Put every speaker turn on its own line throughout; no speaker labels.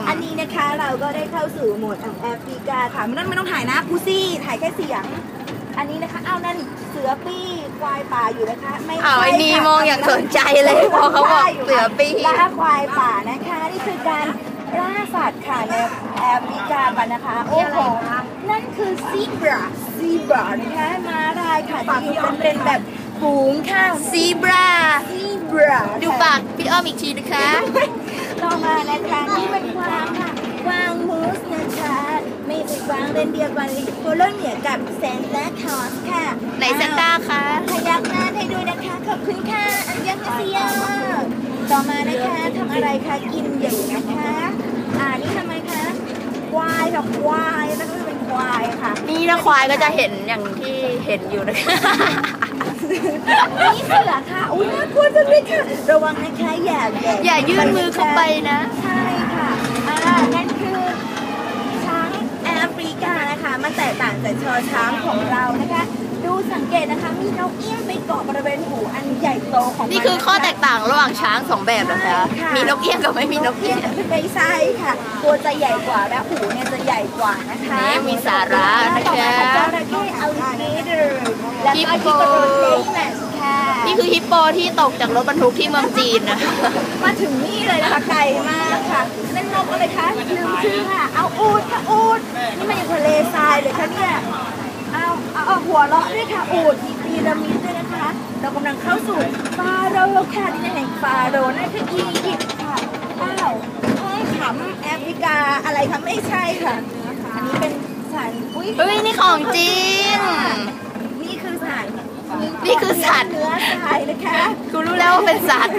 ม
อันนี้นะคะเราก็ได้เข้าสู่โหมดของแอฟริกาค่ะไม่ต้องไม่ต้องถ่ายนะกูซี่ถ่ายแค่เสียง อันนี้นะคะเอานั่นเสือปี้ควายป่าอยู่นะคะ ไม่
อ้าวไอ้
ใช่
นี่
ค่ะ
มองอย่างสนใจเลยพอเขาบอกเสือปี
ล่าควายป่านะคะนี่คือการล่าสัตว์ค่ะในแอฟริกากันนะคะโอ้โหนั่นคือซีบราซีบรานะคะมาได้ค่ะที่มันเป็นแบบฝูงค่ะ
ซีบรา
ซีบรา
ดูปากพี่อ้อมอีกทีนะคะ
ต่อมานะคะนี่เป็นกวางค่ะกวางมูสนะคะไม่ใช่กวางเรนเดียร์กวางลิโคโลเนียกับแซนต์และคอสค่ะ
ไหนเซนต้าคะ
พยักหน้าให้ด้วยนะคะ ขอบคุณค่ะอันยังเซียต่อมานะคะทำอะไรคะกินอยู่นะคะ อ่านี่ทำไมคะควายค่ะควายแล้วก็เป็นควายค่ะ
นี่นะควายก็จะเห็นอย่างที่เห็นอยู่นะคะ
นี่เสือค่ะ อุ้ยน่ากลัวจังเลยค่ะ ระวังนะคะอย่าแอ
ย่ายื่นมือเข้าไปนะ
ใช่ค่ะ อ่า นั่นคือช้างแอฟริกานะคะ มันแตกต่างจากชอช้างของเรานะคะดูสัง เกตนะคะ มีนกเอี้ยงไปเกาะบริเวณหูอันใหญ่โตของมั
นี่คือข้อแตกต่างระหว่างช้างสองแบบเหรอคะ
ใช่
มีนกเอี้ยงกับไม่มีนกเอี้ยง
ไม่ใช่ค่ะ ตัวจะใหญ่กว่าและหูเนี่ยจะใหญ่กว่านะคะ
นี่มีสาระนะคะ
ต่อมาจระเข้อัลลิเกเตอร์แล้วก็ฮิปโปโรเทแมสค่ะ
นี่คือฮิปโปที่ตกจากรถบรรทุกที่เมืองจีนนะ
มาถึงนี่เลยนะคะไกลมากค่ะนั่นนกอะไรคะลืมชื่อค่ะ เอาอูดค่ะอูดนี่มันอยู่ทะเลทรายเลยค่ะเนี่ย เอาเอาเอาหัวเราะด้วยค่ะอูดมีพีระมิดด้วยนะคะ เรากำลังเข้าสู่ฟาโรห์ค่ะที่แห่งฟาโรห์นั่นคืออียิปต์ค่ะอ้าวเอ้ยขำแอฟริกาอะไรคะไม่ใช่ค่ะ อันนี้เป็นสารอุ้ย
เฮ้ยนี่ของจริง
นี่คือสาร
นี่คือสัตว์
เนื้อทรายนะคะ
กูรู้แล้วว่าเป็นสัตว์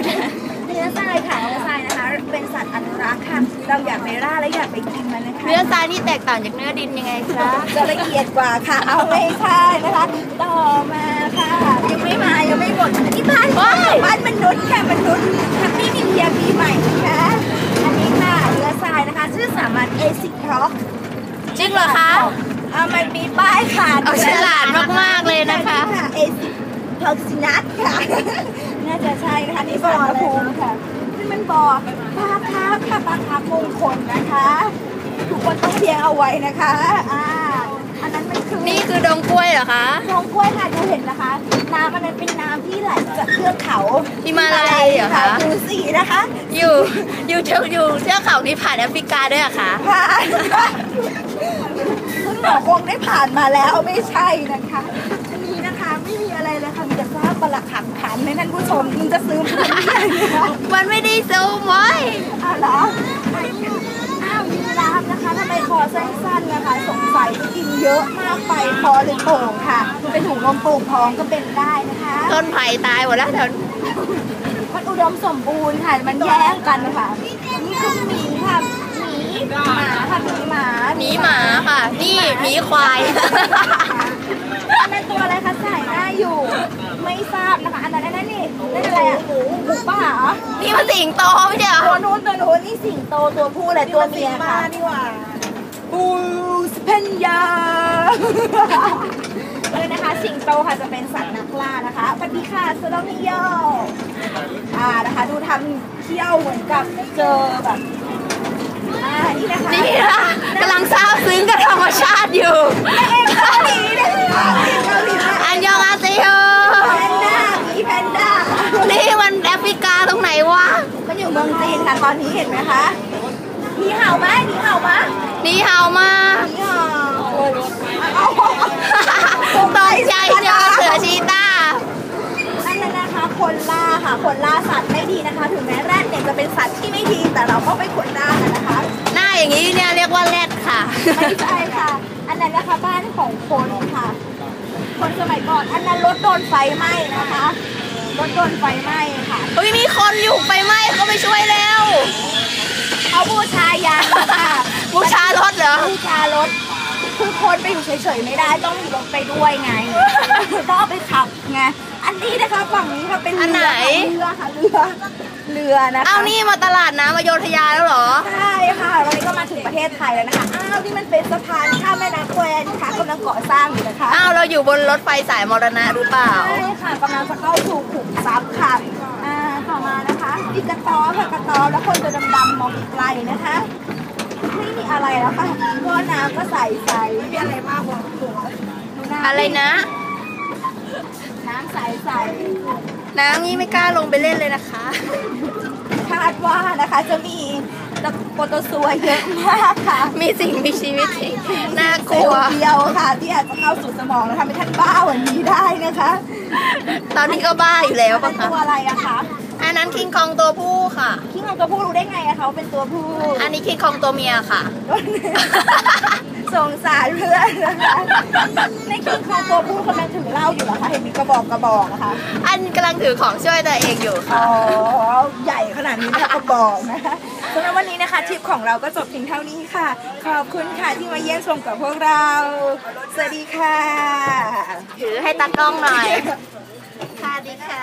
เนื้อทรายค่ะเนื้อทรายนะคะ เป็นสัตว์อนุรักษ์ค่ะเราอยากไปล่าและอยากไปกินมันนะคะ
เนื้อทรายนี่แตกต่างจากเนื้อดินยังไงคะ
จะละเอียดกว่าค่ะ เอาไม่ใช่นะคะต่อมาค่ะยังไม่มายังไม่หมดอันนี้บ้านบ้านมนุษย์ค่ะมนุษย์แฮปปี้นิวเยียร์ปีใหม่นะคะอันนี้ค่ะเนื้อทรายนะคะ ชื่อสามัญเอซิคร็อก
จริงเหรอคะ
เอามันมีป้ายค่ะ
เอาฉลาดมากๆเลยนะคะ
เอซิท็อกซินัสค่ะ น่าจะใช่นะคะนี่บอภูมิค่ะนี่มันบอปลาคาร์ฟค่ะปลาคาร์ฟมงคลนะคะ ทุกคนต้องเลี้ยงเอาไว้นะคะอ่าอันนั้นมันคือ
นี่คือดงกล้วยเหรอคะ
น้องกล้วยค่ะดูเห็นนะคะ น้ำอันนั้นเป็นน้ำที่ไหลจากเทือกเขา
ฮิมาลัยเหรอคะ
ดูสีนะคะ
อยู่อยู่เทือกอยู่เทือกเขานี้ผ่านแอฟริกาด้วยเหรอะคะ
ผ่านคุณหมอคงได้ผ่านมาแล้วไม่ใช่นะคะอันนี้นะคะ ไม่มีอะไรเลยค่ะมีแต่ซากปลักหักขันในท่านผู้ชมมึงจะซื้อมาทำไมเนี่ย
มันไม่ได้ซูมไว้
อ้าวเหรออ้าวยีราฟนะคะทำไมคอสั้นๆนะคะสงสัยจะกินเยอะมากไปคอเลยโป่งค่ะ เป็นถุงลมโป่งท้องก็เป็นได้นะคะ
ต้นไผ่ตายหมดแล้วแถว
มันอุดมสมบูรณ์ค่ะมันแย่งกันค่ะนี่คือหมีค่ะหมีหมาค่ะหมีหมา
หมีหมาค่ะ นี่หมีควาย
ป่าเหรอ
นี่มันสิงโตไม่ใช่เหรอ
ตัวนู้นตัวนู้นนี่สิงโตตัวผู้อะไรตัวเมียค่ะนี่ว่าบูสเพนยาเลยนะคะสิงโตค่ะจะเป็นสัตว์นักล่านะคะสวัสดีค่ะสโลนิโยอ่านะคะ ดูทำเที่ยวเหมือนกับเจอแบบอ่านี่นะคะ
นี่นะกำลังซาบซึ้งกับธรรมชาติอยู่
เอกเกาหลีนะคะเกาหลีนะ
อันยองอาเซโย
แพนด้าหมีแพนด้า
นี่มันแอฟริกาตรงไหนวะ
มันอยู่เมืองจีนค่ะ ตอนนี้เห็นไหมคะมีเห่าไหมมีเห่าไหม
นี่เฮามา
มีเห่าเอา
ตกใจเจอเสือชีต้า
อันนั้นนะคะคนล่าค่ะคนล่าสัตว์ไม่ดีนะคะ ถึงแม้แรดเนี่ยจะเป็นสัตว์ที่ไม่ดีแต่เราก็ไม่ควรล่ากันนะคะ
หน้าอย่างนี้เนี่ยเรียกว่าแรดค่ะ
ไม่ใช่ค่ะ อันนั้นนะคะบ้านของคนค่ะ คนสมัยก่อนอันนั้นรถโดนไฟไหม้นะคะรถโดนไฟไหม้ค่ะ
เฮ้ยมีคนอยู่ไปไหมเขาไปช่วยแล้ว
เขาบูชายันค่ะ
บูชารถเหรอ
บูชารถคือคนไปอยู่เฉยๆไม่ได้ต้องมีรถไปด้วยไงต้องเอาไปขับไงอันนี้นะคะฝั่งนี้ค่ะเป็นเรือ
อันไหน
เรือค่ะเรือเรือนะคะ
เอานี่มาตลาดน้ำมาโยธยาแล้วเหรอ
ใช่ค่ะวันนี้ก็มาถึงประเทศไทยแล้วนะคะอ้าวนี่มันเป็นสะพานข้ามแม่น้ำแควนะคะกำลังก่อสร้างอยู่นะคะ
อ้าวเราอยู่บนรถไฟสายมรณะหรือเปล่า
ใช่ค่ะกำลังจะเข้าสู่ขุมทรัพย์ค่ะอ่าต่อมานะคะมีกระต๊อบค่ะกระต๊อบแล้วคนจะดำๆมองไกลนะคะ แล้วค่ะก็น้ำก็ใสใสๆมีอะไรมากกว่าตัวดูน้ำ
อะไรนะ
น้ำใสใส
น้ำนี่ไม่กล้าลงไปเล่นเลยนะคะ
ๆคาดว่านะคะจะมีตะโปรโตซัวเยอะมากค่ะ
มีสิ่งมีชีวิตที่น่ากลัว
เซลล์เดียวค่ะ ที่อาจจะเข้าสู่สมองแล้วทำให้ท่านบ้าวันนี้ได้นะคะ
ตอนนี้ก็บ้าอยู่แล้วปะคะ
ตัวอะไรอะคะ
อันนั้นคิงคองตัวผู้ค่ะ
คิงของตัวผู้รู้ได้ไงอะคะว่าเป็นตัวผู้
อันนี้คิงคองตัวเมียค่ะ
สงสารเพื่อนนะคะในคิงของตัวผู้กำลังถือเหล้าอยู่เหรอคะเห็นมีกระบอกกระบอกนะคะ
อันกำลังถือของช่วยตัวเองอยู่
อ๋
ค่ะ
อใหญ่ขนาดนี้นะคะกระบอกนะคะสำหรับวันนี้นะคะทริปของเราก็จบเพียงเท่านี้ค่ะ ขอบคุณค่ะที่มาเยี่ยมชมกับพวกเรา สวัสดีค่ะ
ถือให้ตากล้องหน่อย ค่ะดีค่ะ